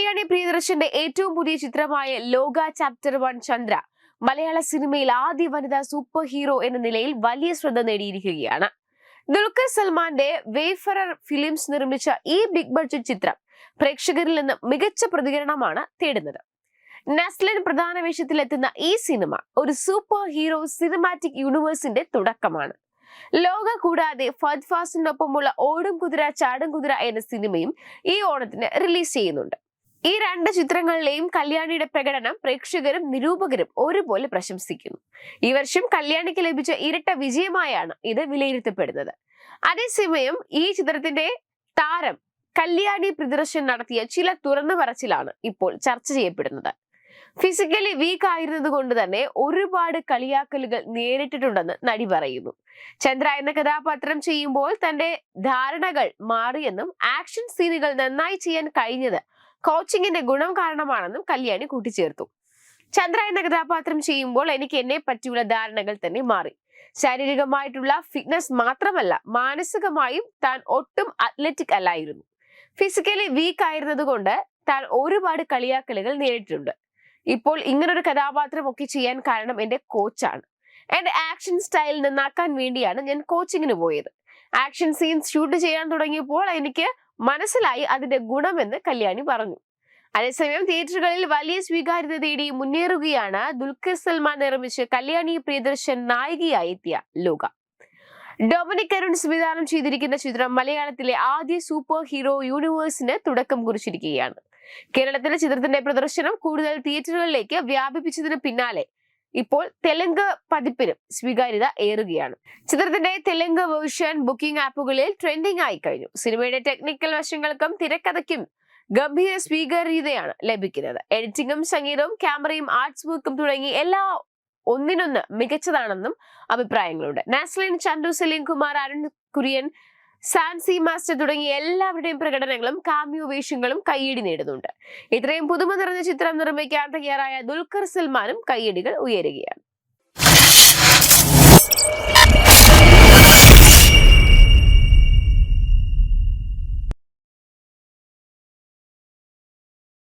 കല്യാണി പ്രിയദർശന്റെ ഏറ്റവും പുതിയ ചിത്രമായ ലോക ചാപ്റ്റർ വൺ ചന്ദ്ര മലയാള സിനിമയിൽ ആദ്യ വനിതാ സൂപ്പർ ഹീറോ എന്ന നിലയിൽ വലിയ ശ്രദ്ധ നേടിയിരിക്കുകയാണ്. ദുൽഖർ സൽമാന്റെ വേഫറർ ഫിലിംസ് നിർമ്മിച്ച ഈ ബിഗ് ബഡ്ജറ്റ് ചിത്രം പ്രേക്ഷകരിൽ നിന്ന് മികച്ച പ്രതികരണമാണ് തേടുന്നത്. നസ്ലിൻ പ്രധാന വേഷത്തിലെത്തുന്ന ഈ സിനിമ ഒരു സൂപ്പർ ഹീറോ സിനിമാറ്റിക് യൂണിവേഴ്സിന്റെ തുടക്കമാണ്. ലോക കൂടാതെ ഫഡ് ഫാസിനൊപ്പമുള്ള ഓടും കുതിര ചാടും കുതിര എന്ന സിനിമയും ഈ ഓണത്തിന് റിലീസ് ചെയ്യുന്നുണ്ട്. ഈ രണ്ട് ചിത്രങ്ങളിലെയും കല്യാണിയുടെ പ്രകടനം പ്രേക്ഷകരും നിരൂപകരും ഒരുപോലെ പ്രശംസിക്കുന്നു. ഈ വർഷം കല്യാണിക്ക് ലഭിച്ച ഇരട്ട വിജയമായാണ് ഇത് വിലയിരുത്തപ്പെടുന്നത്. അതേസമയം ഈ ചിത്രത്തിന്റെ താരം കല്യാണി പ്രദർശൻ നടത്തിയ ചില തുറന്നു പറച്ചിലാണ് ഇപ്പോൾ ചർച്ച ചെയ്യപ്പെടുന്നത്. ഫിസിക്കലി വീക്ക് ആയിരുന്നത് കൊണ്ട് തന്നെ ഒരുപാട് കളിയാക്കലുകൾ നേരിട്ടിട്ടുണ്ടെന്ന് നടി പറയുന്നു. ചന്ദ്ര എന്ന കഥാപാത്രം ചെയ്യുമ്പോൾ തന്റെ ധാരണകൾ മാറിയെന്നും ആക്ഷൻ സീനുകൾ നന്നായി ചെയ്യാൻ കഴിഞ്ഞത് കോച്ചിങ്ങിന്റെ ഗുണം കാരണമാണെന്നും കല്യാണി കൂട്ടിച്ചേർത്തു. ചന്ദ്ര എന്ന കഥാപാത്രം ചെയ്യുമ്പോൾ എനിക്ക് എന്നെ പറ്റിയുള്ള ധാരണകൾ തന്നെ മാറി. ശാരീരികമായിട്ടുള്ള ഫിറ്റ്നസ് മാത്രമല്ല മാനസികമായും താൻ ഒട്ടും അത്ലറ്റിക് അല്ലായിരുന്നു. ഫിസിക്കലി വീക്ക് ആയിരുന്നതുകൊണ്ട് താൻ ഒരുപാട് കളിയാക്കലുകൾ നേരിട്ടിട്ടുണ്ട്. ഇപ്പോൾ ഇങ്ങനൊരു കഥാപാത്രം ഒക്കെ ചെയ്യാൻ കാരണം എന്റെ കോച്ചാണ് എന്റെ ആക്ഷൻ സ്റ്റൈൽ നന്നാക്കാൻ വേണ്ടിയാണ് ഞാൻ കോച്ചിങ്ങിന് പോയത്. ആക്ഷൻ സീൻസ് ഷൂട്ട് ചെയ്യാൻ തുടങ്ങിയപ്പോൾ എനിക്ക് മനസ്സിലായി അതിന്റെ ഗുണമെന്ന് കല്യാണി പറഞ്ഞു. അതേസമയം തിയേറ്ററുകളിൽ വലിയ സ്വീകാര്യത തേടി മുന്നേറുകയാണ് ദുൽഖർ സൽമാൻ നിർമ്മിച്ച് കല്യാണി പ്രിയദർശൻ നായികയായി എത്തിയ ലോക. ഡൊമിനിക് അരുൺ സംവിധാനം ചെയ്തിരിക്കുന്ന ചിത്രം മലയാളത്തിലെ ആദ്യ സൂപ്പർ ഹീറോ യൂണിവേഴ്സിന് തുടക്കം കുറിച്ചിരിക്കുകയാണ്. കേരളത്തിലെ ചിത്രത്തിന്റെ പ്രദർശനം കൂടുതൽ തിയേറ്ററുകളിലേക്ക് വ്യാപിപ്പിച്ചതിന് പിന്നാലെ ഇപ്പോൾ തെലുങ്ക് പതിപ്പിനും സ്വീകാര്യത ഏറുകയാണ്. ചിത്രത്തിന്റെ തെലുങ്ക് വേർഷൻ ബുക്കിംഗ് ആപ്പുകളിൽ ട്രെൻഡിംഗ് ആയി കഴിഞ്ഞു. സിനിമയുടെ ടെക്നിക്കൽ വശങ്ങൾക്കും തിരക്കഥയ്ക്കും ഗംഭീര സ്വീകാര്യതയാണ് ലഭിക്കുന്നത്. എഡിറ്റിംഗും സംഗീതവും ക്യാമറയും ആർട്സ് വർക്കും തുടങ്ങി എല്ലാ ഒന്നിനൊന്ന് മികച്ചതാണെന്നും അഭിപ്രായങ്ങളുണ്ട്. നാസ്ലിൻ ചന്തു സലീം കുമാർ അരുൺ കുര്യൻ സാൻസി മാസ്റ്റർ തുടങ്ങിയ എല്ലാവരുടെയും പ്രകടനങ്ങളും കാമ്യോ കയ്യടി നേടുന്നുണ്ട്. ഇത്രയും പുതുമ നിറഞ്ഞ ചിത്രം നിർമ്മിക്കാൻ തയ്യാറായ ദുൽഖർ സൽമാനും കയ്യടികൾ ഉയരുകയാണ്.